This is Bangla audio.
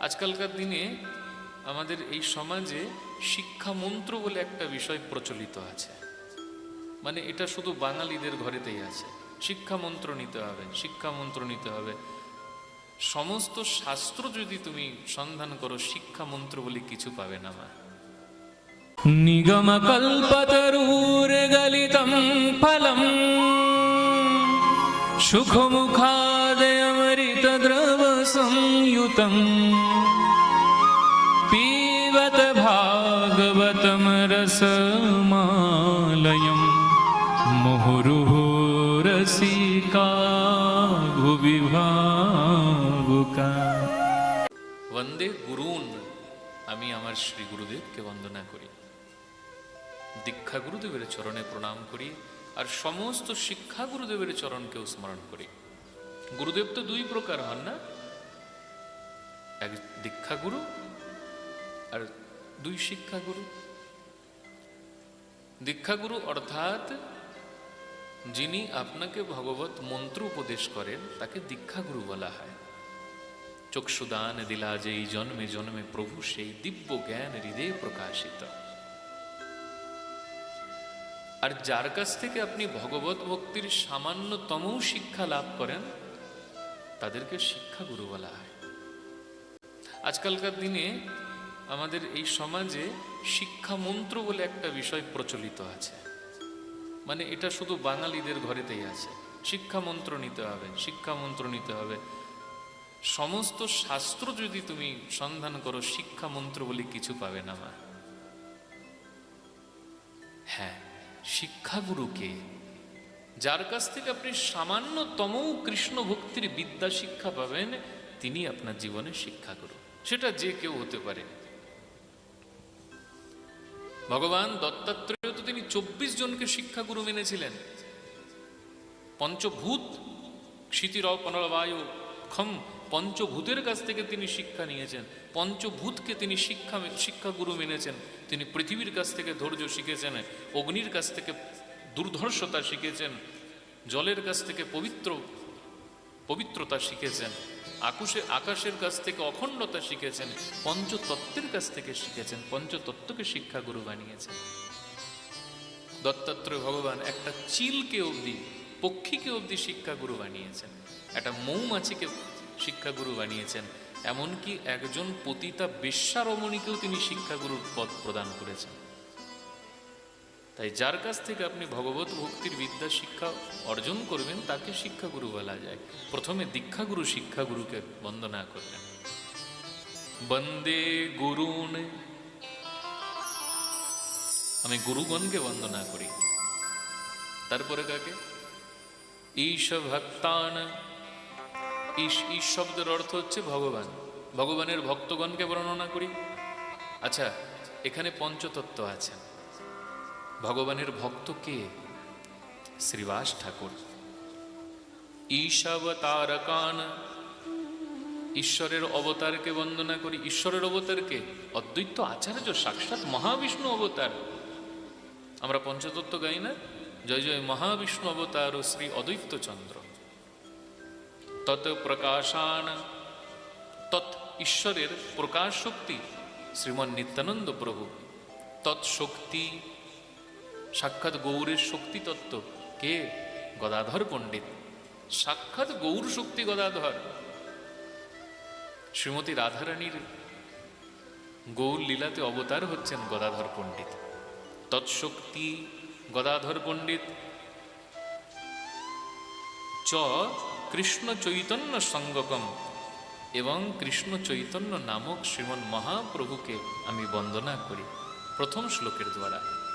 আজকালকার দিনে আমাদের এই সমাজে শিক্ষা মন্ত্র বলে একটা বিষয় প্রচলিত আছে। মানে এটা শুধু বাঙালিদের ঘরেতেই আছে। শিক্ষা মন্ত্র নিতে হবে শিক্ষা মন্ত্র নিতে হবে। সমস্ত শাস্ত্র যদি তুমি সন্ধান করো শিক্ষা মন্ত্র বলে কিছু পাবে না মা। নিগম কল্পতরূর গলিতম ফলম। সুখমুখাদয় অমৃত দ্রব सुखमुखादयमृतद्रवसंयुतम् पीबत भागवतं रसमालयं मुहुरुः रसिका भुवि भावुका বন্দে গুরুন আমি আমার শ্রী গুরুদেবকে বন্দনা করি দীক্ষা গুরুদেবের চরণে প্রণাম করি আর সমস্ত শিক্ষা গুরুদেবের চরণকেও স্মরণ করি গুরুদেব তো দুই প্রকার হন না এক দীক্ষা গুরু আর দুই শিক্ষা গুরু দীক্ষা গুরু অর্থাৎ যিনি আপনাকে ভগবত মন্ত্র উপদেশ করেন, তাকে দীক্ষা গুরু বলা হয়। চক্ষুদান দিলা যেই জন্মে জন্মে প্রভু, সেই দিব্য জ্ঞান হৃদয়ে প্রকাশিত। আর যার কাছ থেকে আপনি ভগবত ভক্তির সামান্যতম শিক্ষা লাভ করেন, তাদেরকে শিক্ষাগুরু বলা হয়। আজকালকার দিনে আমাদের এই সমাজে শিক্ষা মন্ত্র বলে একটা বিষয় প্রচলিত আছে। মানে এটা শুধু বাঙালিদের ঘরেতেই আছে। শিক্ষা মন্ত্র নিতে হবে শিক্ষা মন্ত্র নিতে হবে। সমস্ত শাস্ত্র যদি তুমি সন্ধান করো শিক্ষা মন্ত্র বলে কিছু পাবে না মা। হ্যাঁ শিক্ষাগুরুকে, যার কাছ থেকে আপনি সামান্যতম কৃষ্ণ ভক্তির বিদ্যা শিক্ষা পাবেন, তিনি আপনার জীবনে শিক্ষাগুরু। সেটা যে কেউ হতে পারে। ভগবান দত্তাত্রেয় তো তিনি চব্বিশ জনকে শিক্ষাগুরু মেনেছিলেন। পঞ্চভূত ক্ষিতির বায়ু ক্ষম পঞ্চভূতের কাছ থেকে তিনি শিক্ষা নিয়েছেন। পঞ্চভূতকে তিনি শিক্ষা শিক্ষাগুরু মেনেছেন। তিনি পৃথিবীর কাছ থেকে ধৈর্য শিখেছেন, অগ্নির কাছ থেকে দুর্ধর্ষতা শিখেছেন, জলের কাছ থেকে পবিত্র পবিত্রতা শিখেছেন। আকুশে আকাশের কাছ থেকে অখণ্ডতা শিখেছেন, পঞ্চতত্ত্বের কাছ থেকে শিখেছেন, পঞ্চতত্ত্বকে শিক্ষাগুরু বানিয়েছেন। দত্তাত্রেয় ভগবান একটা চিলকে অবধি, পক্ষীকে অবধি শিক্ষাগুরু বানিয়েছেন। একটা মৌমাছিকে শিক্ষাগুরু বানিয়েছেন। এমনকি একজন পতিতা বেশ্যারমণীকেও তিনি শিক্ষাগুরুর পদ প্রদান করেছেন। তাই যার কাছ থেকে আপনি ভগবত ভক্তির বিদ্যা শিক্ষা অর্জন করবেন, তাকে শিক্ষাগুরু বলা যায়। প্রথমে দীক্ষাগুরু শিক্ষাগুরুকে বন্দনা করলেন। বন্দে গুরুন আমি গুরুগণকে বন্দনা করি। তারপরে কাকে? ঈশ ভক্তান। ঈশ ঈশ শব্দের অর্থ হচ্ছে ভগবান। ভগবানের ভক্তগণকে বর্ণনা করি। আচ্ছা এখানে পঞ্চতত্ত্ব আছেন ভগবানের ভক্ত কে শ্রীবাস ঠাকুর। ঈশাবতারকান, ঈশ্বরের অবতারকে বন্দনা করি। ঈশ্বরের অবতারকে? অদ্বৈত আচার্য, সাক্ষাৎ মহাবিষ্ণু অবতার। আমরা পঞ্চতত্ত্ব গাই না? জয় জয় মহাবিষ্ণু অবতার ও শ্রী অদ্বৈত চন্দ্র। তত প্রকাশান, তৎ ঈশ্বরের প্রকাশ শক্তি শ্রীমন নিত্যানন্দ প্রভু তৎশক্তি সাক্ষাৎ গৌরের শক্তি তত্ত্ব। কে? গদাধর পণ্ডিত। সাক্ষাৎ গৌর শক্তি গদাধর। শ্রীমতী রাধারানীর গৌর লীলাতে অবতার হচ্ছেন গদাধর পণ্ডিত। তৎশক্তি গদাধর পণ্ডিত। চ কৃষ্ণ চৈতন্য সঙ্গকম এবং কৃষ্ণ চৈতন্য নামক শ্রীমন মহাপ্রভুকে আমি বন্দনা করি। প্রথম শ্লোকের দ্বারা।